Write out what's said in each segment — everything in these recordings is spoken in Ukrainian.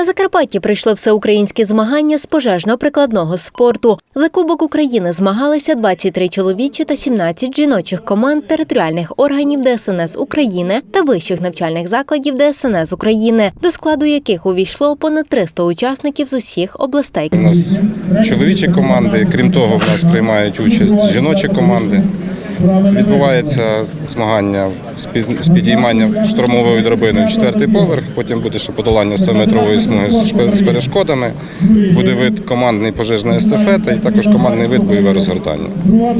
На Закарпатті прийшло всеукраїнське змагання з пожежно-прикладного спорту. За Кубок України змагалися 23 чоловічі та 17 жіночих команд територіальних органів ДСНС України та вищих навчальних закладів ДСНС України, до складу яких увійшло понад 300 учасників з усіх областей. У нас чоловічі команди, крім того, в нас приймають участь жіночі команди. Відбувається змагання з під- з підіймання штурмовою драбиною в четвертий поверх, потім буде ще подолання 100-метрової смуги з перешкодами, буде вид командний пожежна естафета і також командний вид бойове розгортання.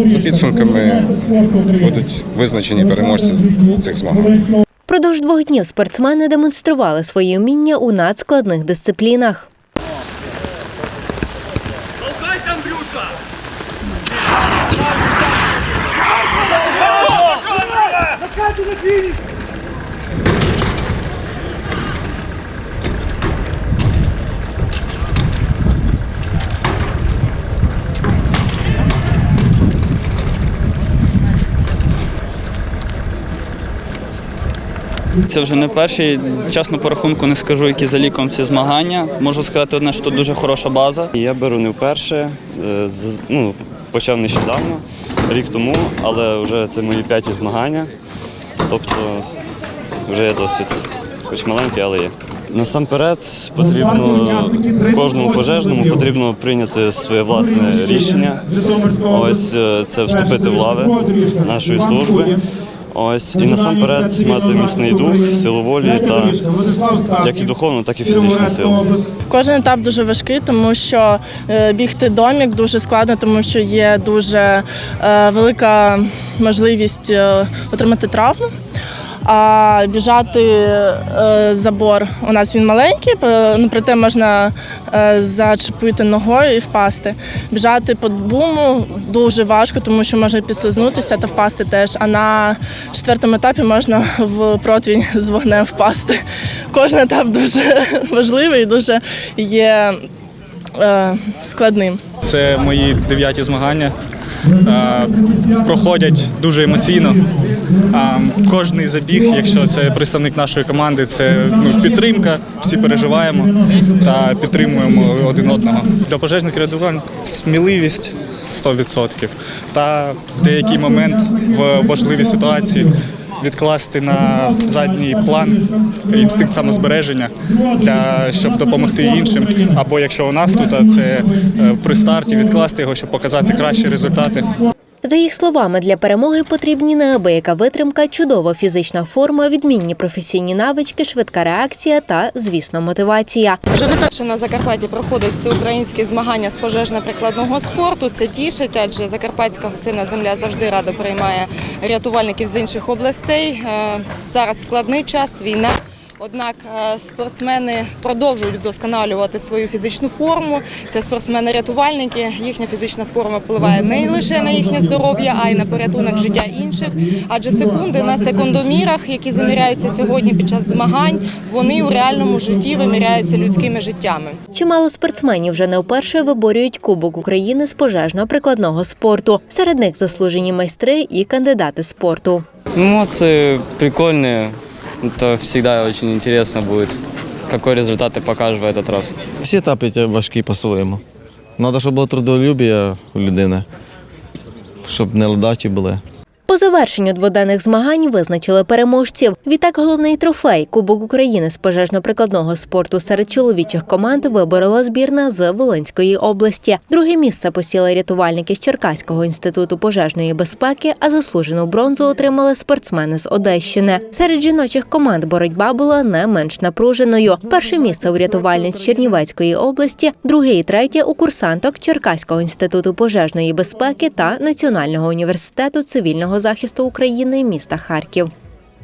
За підсумками будуть визначені переможці цих змагань. Продовж двох днів спортсмени демонстрували свої вміння у надскладних дисциплінах. Це вже не перший. Чесно по рахунку не скажу, які за ліком ці змагання. Можу сказати одне, що дуже хороша база. Я беру не вперше, е, ну, почав нещодавно, рік тому, але вже це мої п'яті змагання. Тобто вже є досвід, хоч маленький, але є. Насамперед потрібно кожному пожежному потрібно прийняти своє власне рішення. Ось е, це вступити в лави нашої служби. Ось і насамперед мати міцний дух, силу волі та як і духовну, так і фізичну силу. Кожен етап дуже важкий, тому що е, бігти домік дуже складно, тому що є дуже е, велика можливість е, отримати травму. А біжати е, забор у нас він маленький, ну, проте можна е, зачепити ногою і впасти. Біжати по буму дуже важко, тому що можна підслизнутися та впасти теж. А на четвертому етапі можна в противень з вогнем впасти. Кожен етап дуже важливий і дуже є е, складним. Це мої дев'яті змагання. Проходять дуже емоційно. Кожний забіг, якщо це представник нашої команди, це ну, підтримка, всі переживаємо та підтримуємо один одного. Для пожежних рятувань сміливість 100% та в деякий момент в важливій ситуації відкласти на задній план інстинкт самозбереження для щоб допомогти іншим. Або якщо у нас тут, це е, при старті відкласти його, щоб показати кращі результати. За їх словами, для перемоги потрібні неабияка витримка, чудова фізична форма, відмінні професійні навички, швидка реакція та, звісно, мотивація. Вже не перше на Закарпатті проходить всеукраїнські змагання з пожежно-прикладного спорту. Це тішить, адже Закарпатська гостинна земля завжди радо приймає рятувальників з інших областей. Е, Зараз складний час, війна. Однак е, спортсмени продовжують вдосконалювати свою фізичну форму. Це спортсмени-рятувальники. Їхня фізична форма впливає не лише на їхнє здоров'я, а й на порятунок життя інших. Адже секунди на секундомірах, які заміряються сьогодні під час змагань, вони у реальному житті виміряються людськими життями. Чимало спортсменів вже не вперше виборюють Кубок України з пожежно-прикладного спорту. Серед них заслужені майстри і кандидати спорту. Емоції прикольні Это всегда очень интересно будет, какой результат ты покажешь в этот раз. Всі етапи ті важкі по-своєму. Треба, щоб було трудолюбія у людини, щоб не ледачі були. Завершенню дводенних змагань визначили переможців. Відтак головний трофей Кубок України з пожежно-прикладного спорту серед чоловічих команд виборола збірна з Волинської області. Друге місце посіли рятувальники з Черкаського інституту пожежної безпеки, а заслужену бронзу отримали спортсмени з Одещини. Серед жіночих команд боротьба була не менш напруженою. Перше місце у рятувальниць Чернівецької області, друге і третє у курсанток Черкаського інституту пожежної безпеки та Національного університету цивільного захисту України міста Харків.